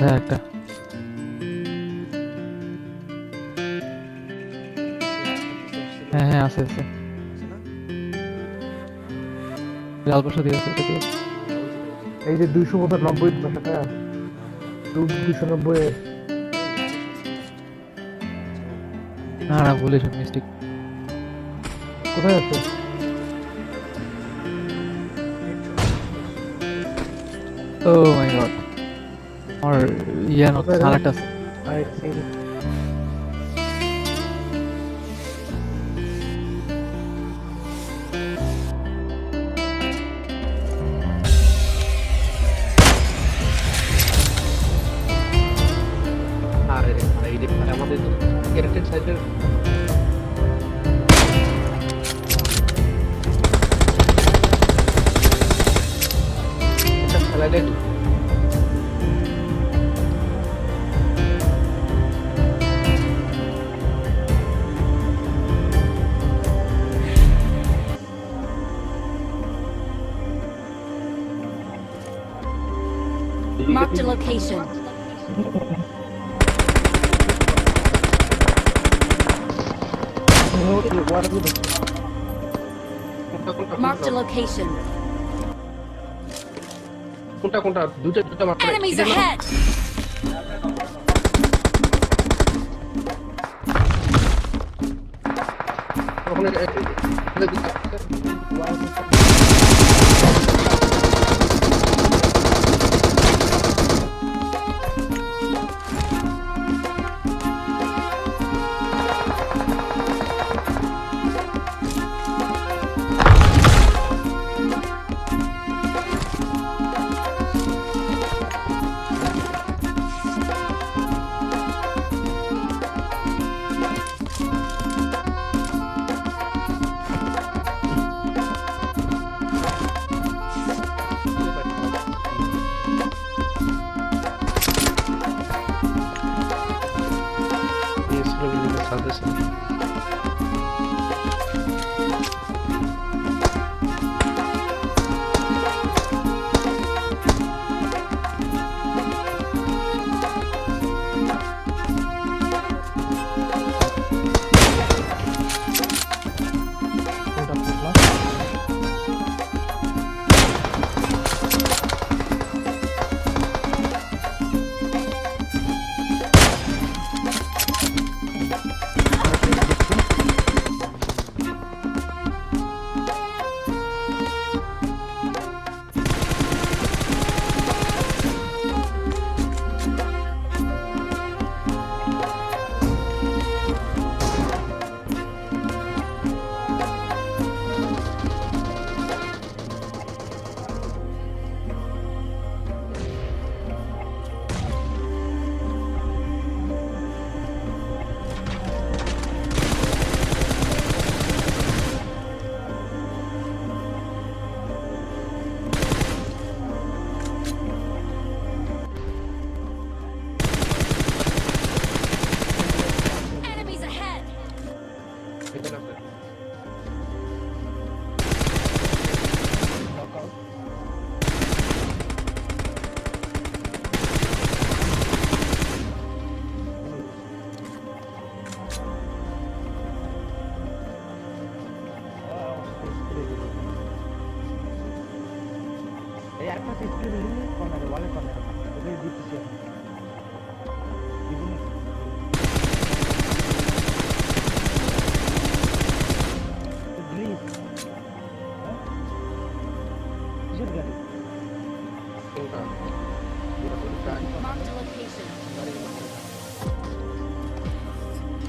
হ্যাঁ একটা। হ্যাঁ হ্যাঁ আছে আছে। লাল পাশা দিয়ে আছে এই যে দুইশো বোধহয় নব্বই টাকা দুইশো নব্বই না না ভুলেছ মিস্টেক কোথায় আছে? Oh my God. আমার ইয়ে না আরেকটা আরে যে। আমাদের ক্যারেক্টার সাইডের একটা Marked a location. Marked a location. কোনটা কোনটা দুটো দুটো মাত্র Enemies ahead!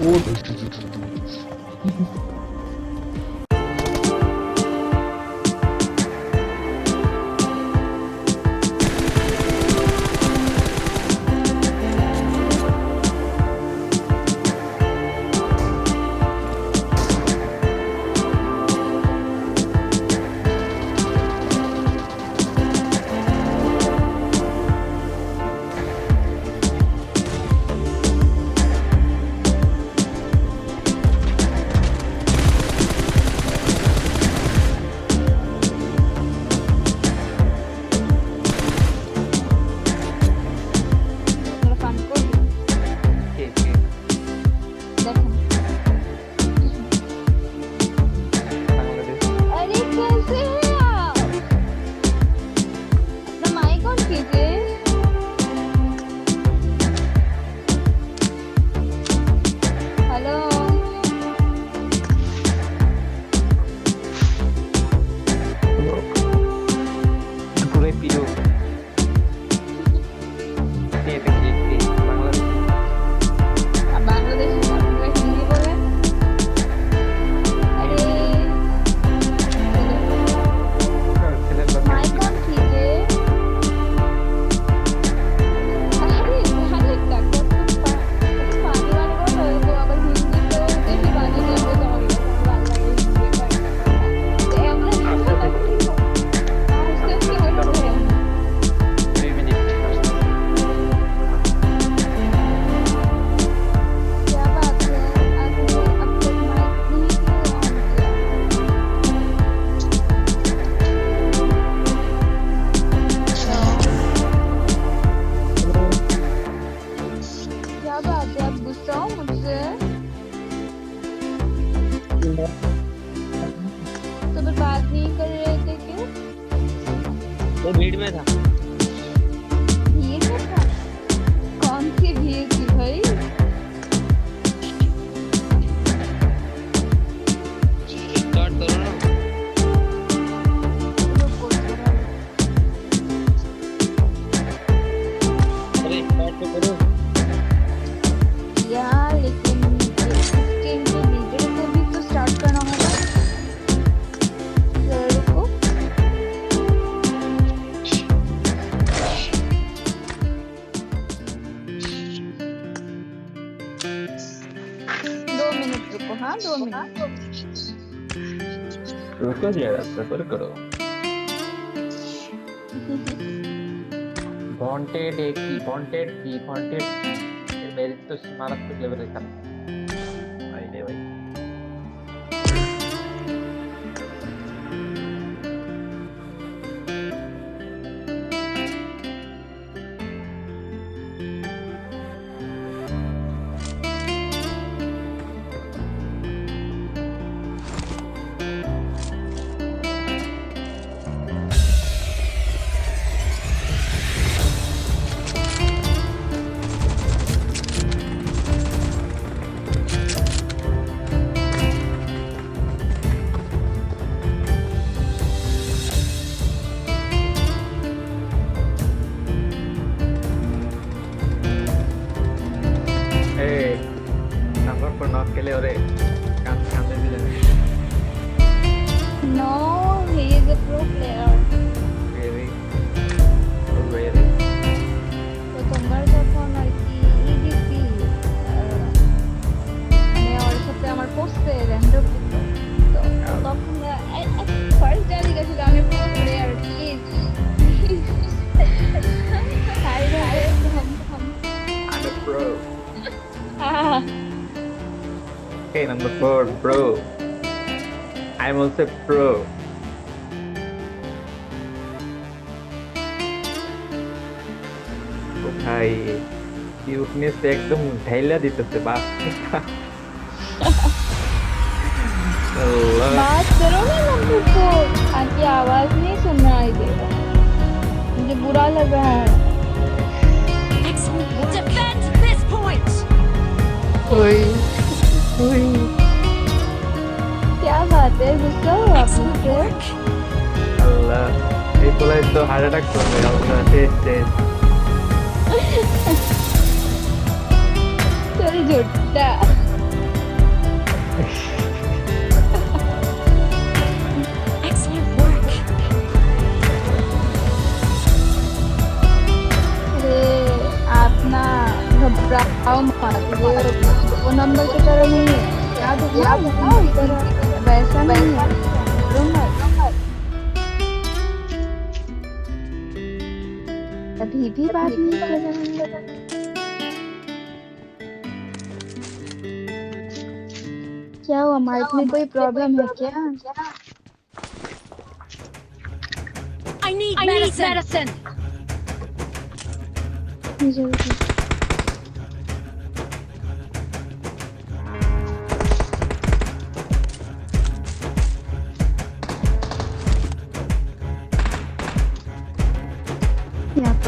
Вот. तो करो। यार लेकिन इसके इनके लीडर को भी तो स्टार्ट करना होगा। को दो मिनट रुको हाँ दो मिनट। रुको जरा सबर करो। वांटेड एक की वांटेड की वांटेड मेरी तो लेवल का भाई Okay, number four, pro. I'm also pro. ও ভাই কিউটনেস একদম ঢাইলা দিতেছে বাস আল্লাহ बात करो ना नंबर फोर आपकी आवाज नहीं सुनाई दे रहा मुझे बुरा लग रहा है Excellent work. Defend this point. ওই ওই क्या बात है गुस्सा हो आप Excellent मुझसे work. আল্লাহ এই পোলাই তো হার্ট অ্যাটাক করবে আল্লাহ শেষ শেষ चल झुट्टा Excellent work. अरे आप ना घबराओ मत वो नंबर की तरह नहीं है। याद याद वैसा नहीं है। कभी भी बात नहीं कर रहा क्या हुआ माइक में कोई प्रॉब्लम है क्या? I need medicine. जल्दी यहाँ पर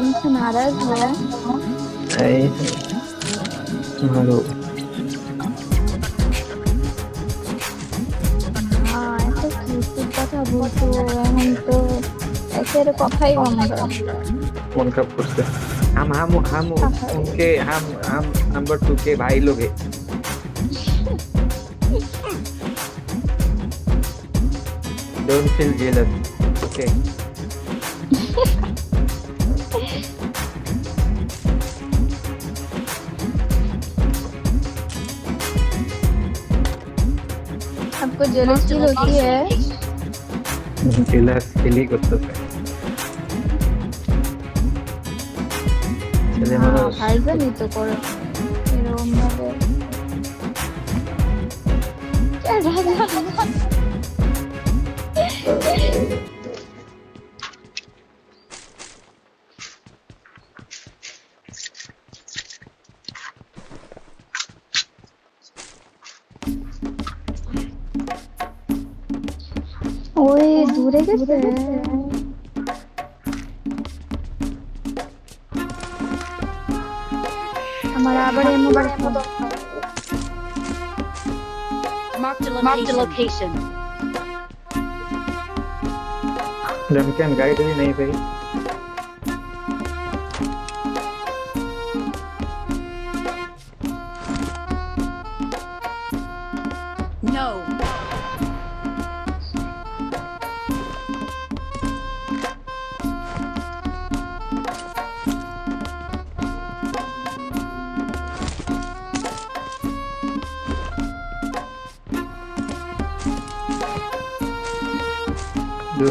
मुझसे नाराज हुआ तुम्हारो हाँ ऐसा किसी कथा बोलते हम तो ऐसे रे कथा ही हमारा फोन कब करते हम हम हम उनके हम हम नंबर टू के भाई लोग हैं don't feel jealous okay jealous কি হচ্ছে জেলাস ফিলি করতেছে। ছেলে হ্যাঁ, তো করে। এরকম ভাবে Buraya. हमारा बड़े मुबारक Mark the location. डमकन गाइड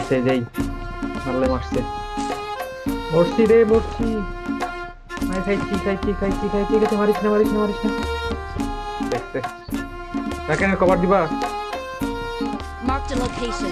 মারছে যেই মারলে মারছে। মরছি রে মরছি। মাই খাইছি খাইছি খাইছি খাইছি খাইছি মারিস না মারিস না মারিস না। দেখতে দেখেন কভার দিবা? মার্ক দ্য লোকেশন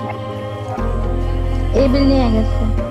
এই বিল নিয়ে গেছে।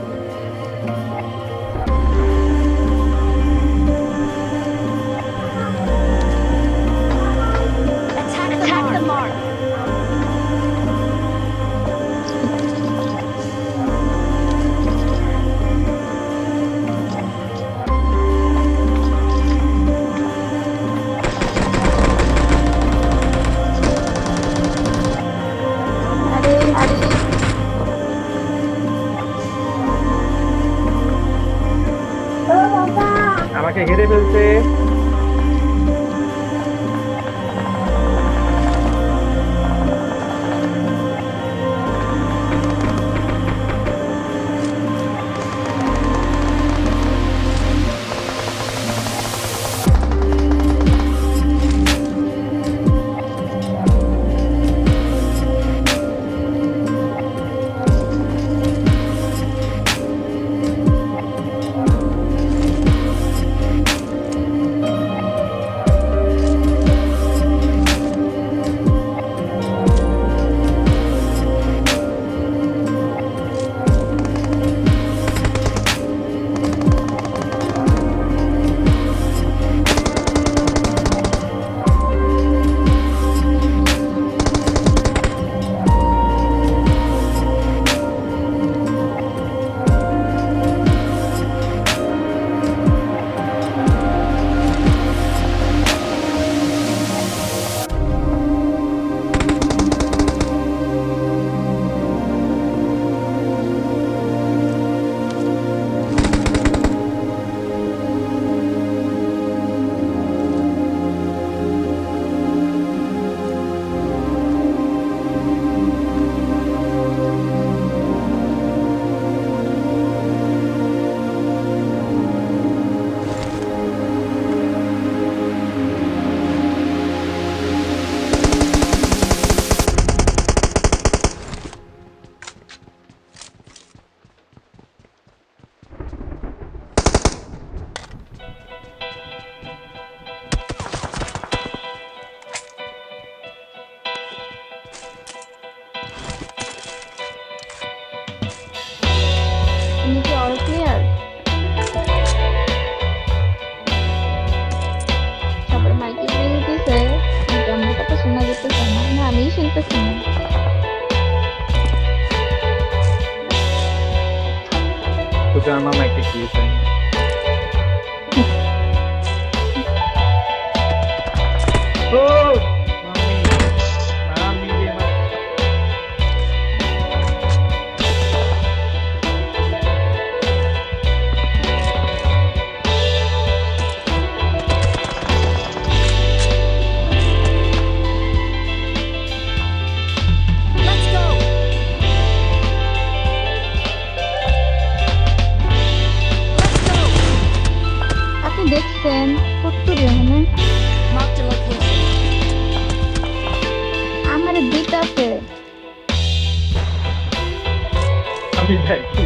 Okay.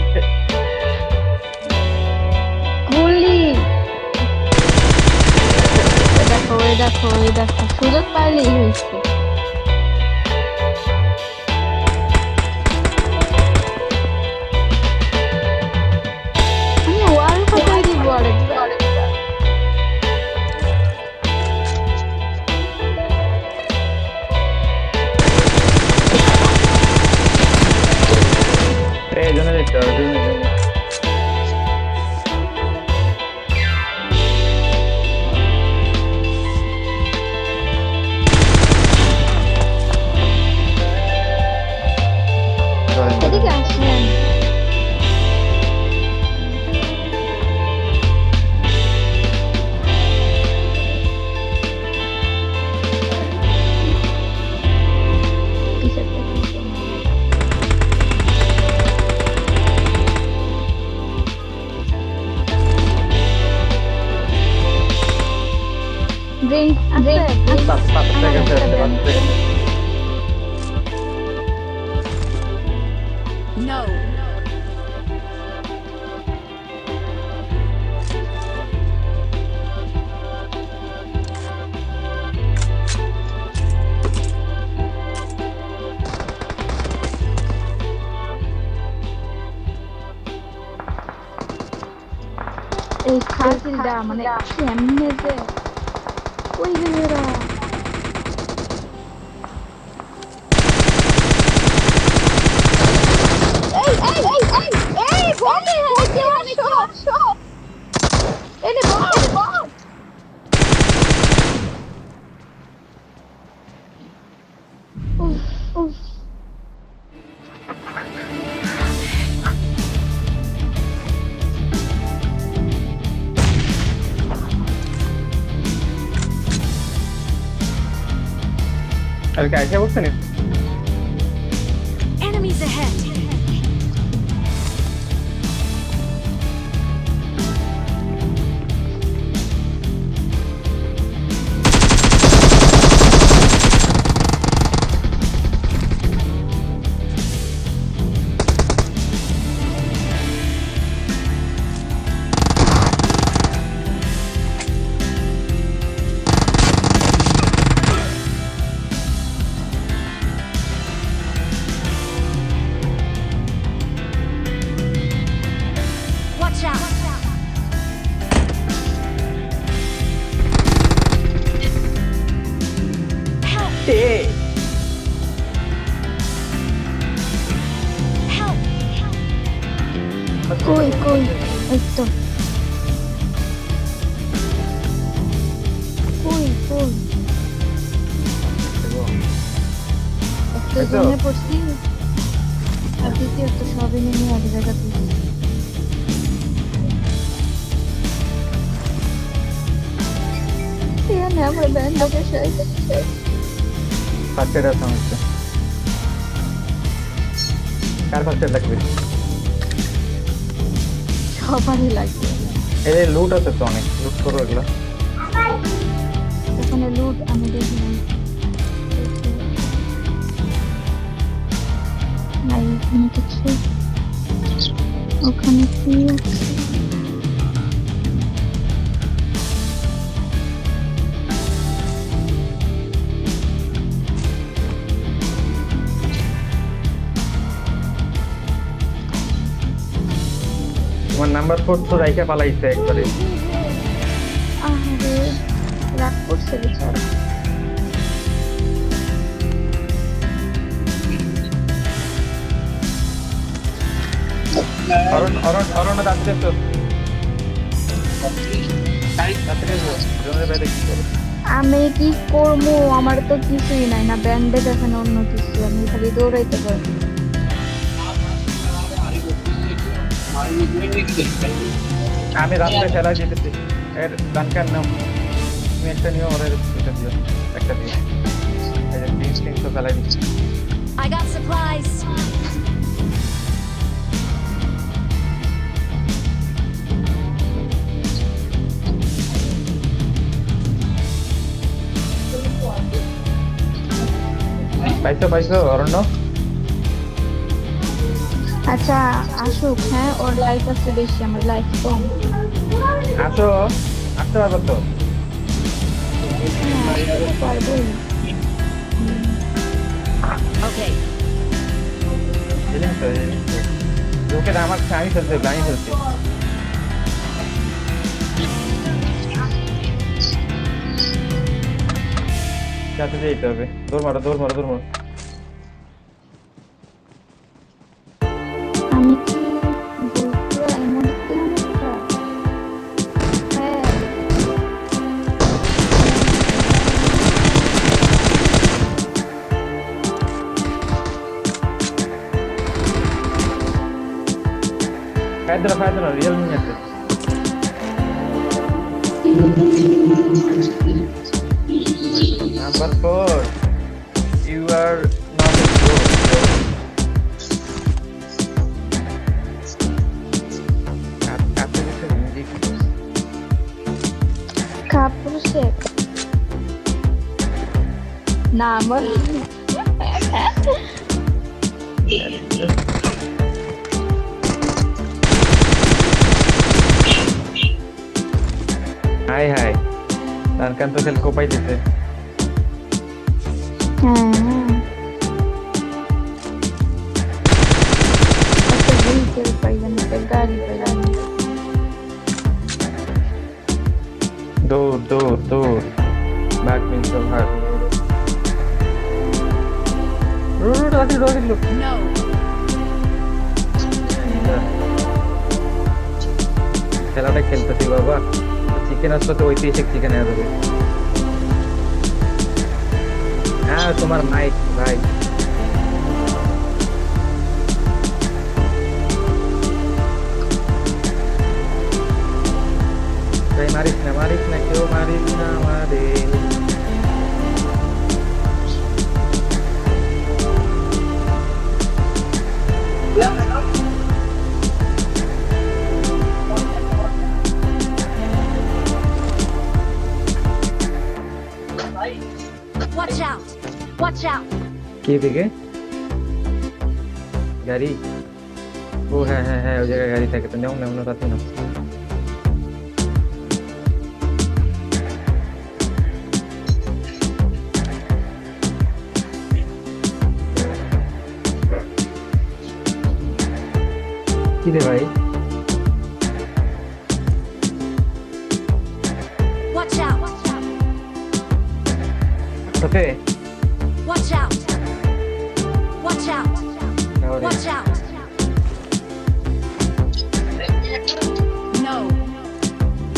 Cái. Katil damını kendinize uyduruyorum. Ey ey ey ey! Ey! Bombe! Bombe! Bombe! Bombe! Bombe! Bombe! 잘 해보시는 আমার ব্যান্ডকে শেষ ফার্স্ট এড আছে আমার কার ফার্স্ট এড লাগবে? সবারই লাগবে। এই লুট আছে তো অনেক লুট করো এগুলো। ওখানে লুট আমি দেখলাম নাই। ওখানে কিছু ওখানে কি আছে? নাম্বার ফোর তো রাইখা পালাইছে একবারে। রাগ করছে বিচার। তো। আমি কি করব? আমার তো কিছুই নাই না ব্যান্ডেজ দেখানো না অন্য কিছু। আমি খালি দৌড়াইতে পারব। আমি রাস্তায় ফেলা যেতেছি এর ডানকার নাম? তুমি একটা নিও ওরা এটা দিও। একটা দিও যে তিন তিনশো দিচ্ছি। I got supplies. পাইছো পাইছো অরণ্য? আচ্ছা আসুক। হ্যাঁ ওর লাইফ আছে বেশি আমার লাইফ কম। আসো আসতে পারব তো? হ্যাঁ। ওকে আমার আমি ফেলছি আমি ফেলছি যাতে যেতে হবে। দৌড় মারো দৌড় মারো দৌড় মারো। Number four, you are not a ghost. six. Number. Duncan তো খেল কোপাই দিতে হ্যাঁ হ্যাঁ একটা ভেহিকেল পাইলাম একটা গাড়ি পাইলাম দৌড় দৌড় দৌড় ভাগ মিনছো ভাগ road road road road No. খেলাটা খেলতেছি বাবা চিকেন আসলে তো ঐতিহাসিক চিকেন এনে দেবে হ্যাঁ তোমার মাইক ভাই ভাই মারিস না মারিস না কেউ মারিস না আমাদের Watch Watch out. কে দিকে গাড়ি? ও হ্যাঁ হ্যাঁ হ্যাঁ ওই জায়গায় গাড়ি থাকে তো। নেও নেও নেও তাতে নাও। কি রে ভাই? Watch out. Watch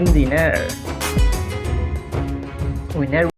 am the winner. Winner